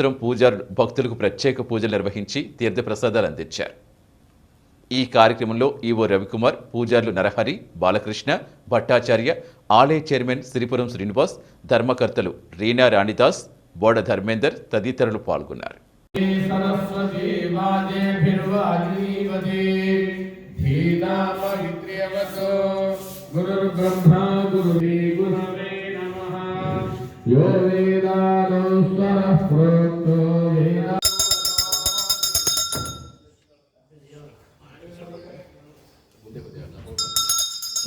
సాయంత్రం పూజారులు భక్తులకు ప్రత్యేక పూజలు నిర్వహించి తీర్థప్రసాదాలు అందించారు. ఈ కార్యక్రమంలో ఈవో రవికుమార్ పూజారులు నరహరి బాలకృష్ణ భట్టాచార్య ఆలయ చైర్మన్ శ్రీపురం శ్రీనివాస్ ధర్మకర్తలు రీనా రాణిదాస్ బోడ ధర్మేందర్ తదితరులు పాల్గొన్నారు.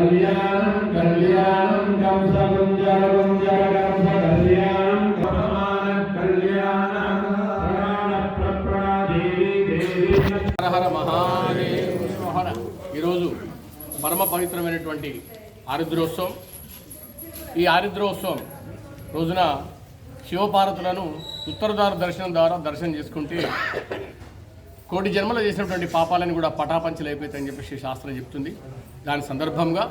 కళ్యాణం కళ్యాణం కంస కుంజర కుంజర కంస కళ్యాణం ప్రమాణ కళ్యాణ ప్రాణ ప్రప్రాదేవి దేవి దేవి హర మహాదేవ హర ఈరోజు పరమ పవిత్రమైనటువంటి ఆరుద్రోత్సవం ఈ ఆరుద్రోత్సవం రోజున శివపార్వతులను ఉత్తరదార దర్శనం ద్వారా దర్శనం చేసుకుంటే కోటి జన్మలు చేసినటువంటి పాపాలను కూడా పటాపంచలు అయిపోతాయని చెప్పేసి శాస్త్రం చెప్తుంది దాని సందర్భంగా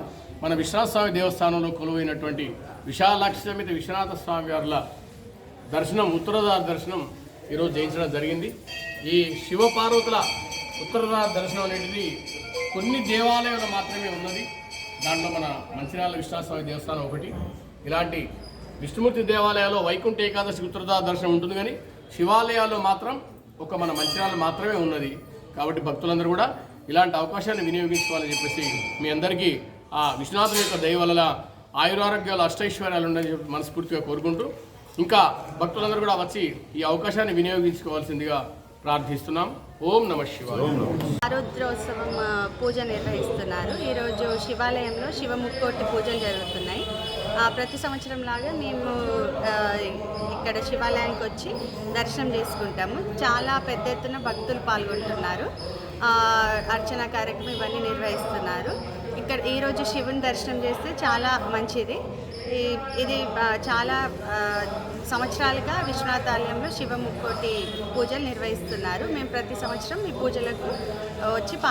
మన విశ్వనాథ స్వామి దేవస్థానంలో కొలువైనటువంటి విశాలాక్షమిత విశ్వనాథ స్వామి వారిల దర్శనం ఉత్తరదార దర్శనం ఈరోజు జయించడం జరిగింది. ఈ శివపార్వతుల ఉత్తరదార దర్శనం అనేది కొన్ని దేవాలయాలు మాత్రమే ఉన్నది. దాంట్లో మన మంచిర్యాల విశ్వనాథస్వామి దేవస్థానం ఒకటి. ఇలాంటి విష్ణుమూర్తి దేవాలయాల్లో వైకుంఠ ఏకాదశి ఉత్తరదార దర్శనం ఉంటుంది కానీ శివాలయాల్లో మాత్రం ఒక మన మంచిర్యాల మాత్రమే ఉన్నది. కాబట్టి భక్తులందరూ కూడా ఇలాంటి అవకాశాన్ని వినియోగించుకోవాలని చెప్పేసి మీ అందరికీ ఆ విశ్వనాథుని యొక్క దయ వలన ఆయురారోగ్యాలు అష్టైశ్వర్యాలు ఉండని చెప్పి మనస్ఫూర్తిగా కోరుకుంటూ ఇంకా భక్తులందరూ కూడా వచ్చి ఈ అవకాశాన్ని వినియోగించుకోవాల్సిందిగా ప్రార్థిస్తున్నాం. ఓం నమ శివాయ. ఆరుద్రోత్సవం పూజ నిర్వహిస్తున్నారు. ఈరోజు శివాలయంలో శివముక్కోటి పూజలు జరుగుతున్నాయి. ఆ, ప్రతి సంవత్సరం లాగా మేము ఇక్కడ శివాలయానికి వచ్చి దర్శనం చేసుకుంటాము. చాలా పెద్ద ఎత్తున భక్తులు పాల్గొంటున్నారు. ఆ, అర్చన కార్యక్రమం ఇవన్నీ నిర్వహిస్తున్నారు. ఇక్కడ ఈరోజు శివుని దర్శనం చేస్తే చాలా మంచిది. ఈ- ఇది చాలా సంవత్సరాలుగా విశ్వనాథ ఆలయంలో శివ ముక్కోటి పూజలు నిర్వహిస్తున్నారు. మేము ప్రతి సంవత్సరం ఈ పూజలకు వచ్చి పా